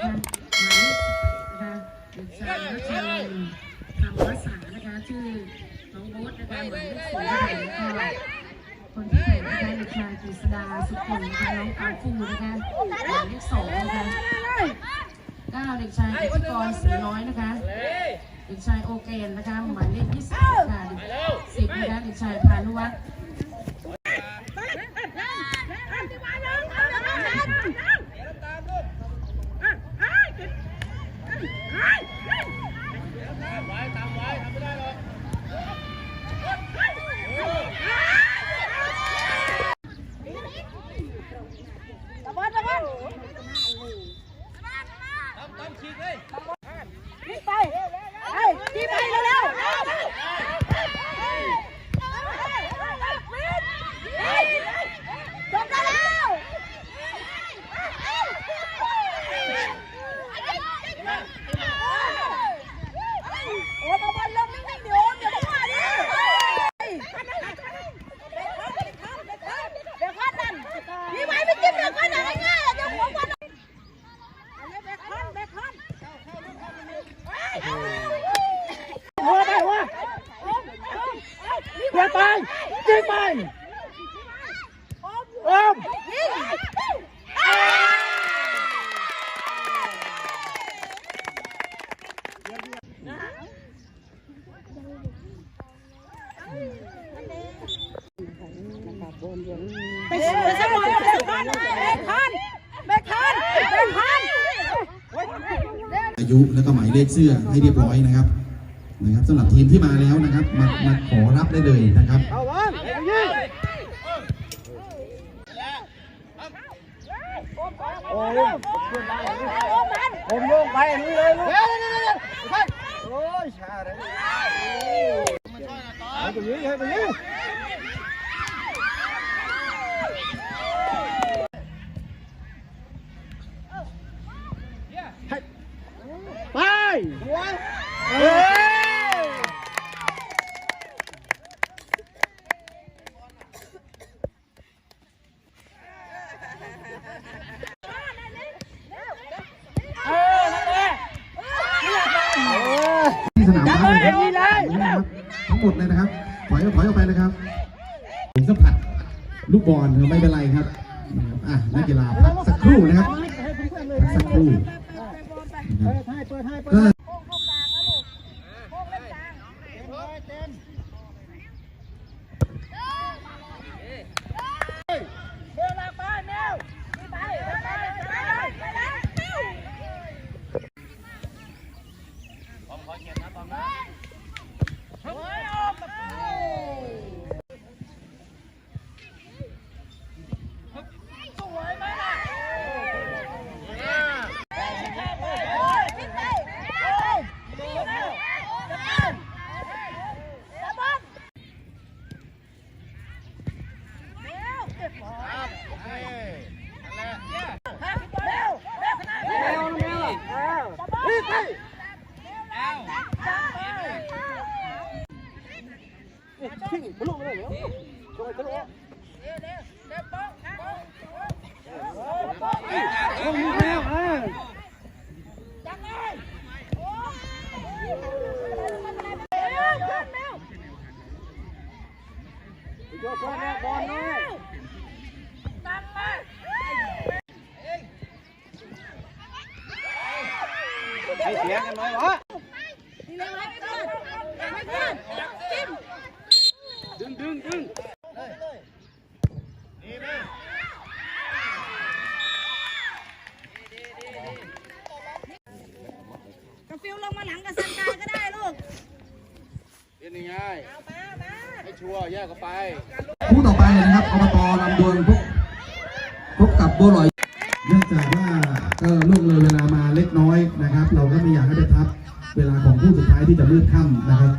นะคะหมายนะคะเด็กชายรัชลินธรรมรักษานะคะชื่อน้องโบ๊ทนะคะหมายเลขสี่นะคะคนที่แข่งนะคะเด็กชายกฤษดาสุขุมนะคะน้องกาฟูนะคะหมายเลขสองนะคะเก้าเด็กชายกิตกรสีน้อยนะคะเด็กชายโอเกนนะคะหมายเลขยี่สิบค่ะเด็กสิบนะคะเด็กชายพานุวัฒน์ไว้ไม่จิ้มเดี๋ยวก่อนนะง่ายๆเดี๋ยวหัวก่อนหัวไปหัว เพื่อนไปยิงไปโอม ยิง ไปสวยสักหน่อยเบคอนเบคอนเบคอนเบคอนอายุแล้วก็หมายเลขเสื้อให้เรียบร้อยนะครับนะครับสำหรับทีมที่มาแล้วนะครับ มามาขอรับได้เลยนะครับโอ้ยผมลงไปนี่เลยลูกโอ้ยชาเลยไปยิงให้ไปยิงไป เฮ้ยที่สนามม้าเลยนะครับทั้งหมดเลยนะครับถอยถอยออกไปเลยครับผมสัมผัสลูกบอลไม่เป็นไรครับนะครับอะนักกีฬาพักสักครู่นะครับพักสักครู่ นะครับให้เปิดให้เปิดก็ทิ้งบลูเลยเห รอทำไมทะลุโอ้ยแมวอะโยกบอลบอลน้อยให้เสียงกันหน่อยวะดึงดึงดึงกระฟิวลงมาหลังกับสันกายก็ได้ลูกเป็นยังไงให้ชัวร์แยกกันไปคู่ต่อไปนะครับอบตลำดวนพบพบกับบัวลอยเนื่องจากว่าก็ล่วงเลยเวลามาเล็กน้อยนะครับ เราก็ไม่อยากให้ไปทับเวลาของคู่สุดท้ายที่จะมือดค่ำนะครับ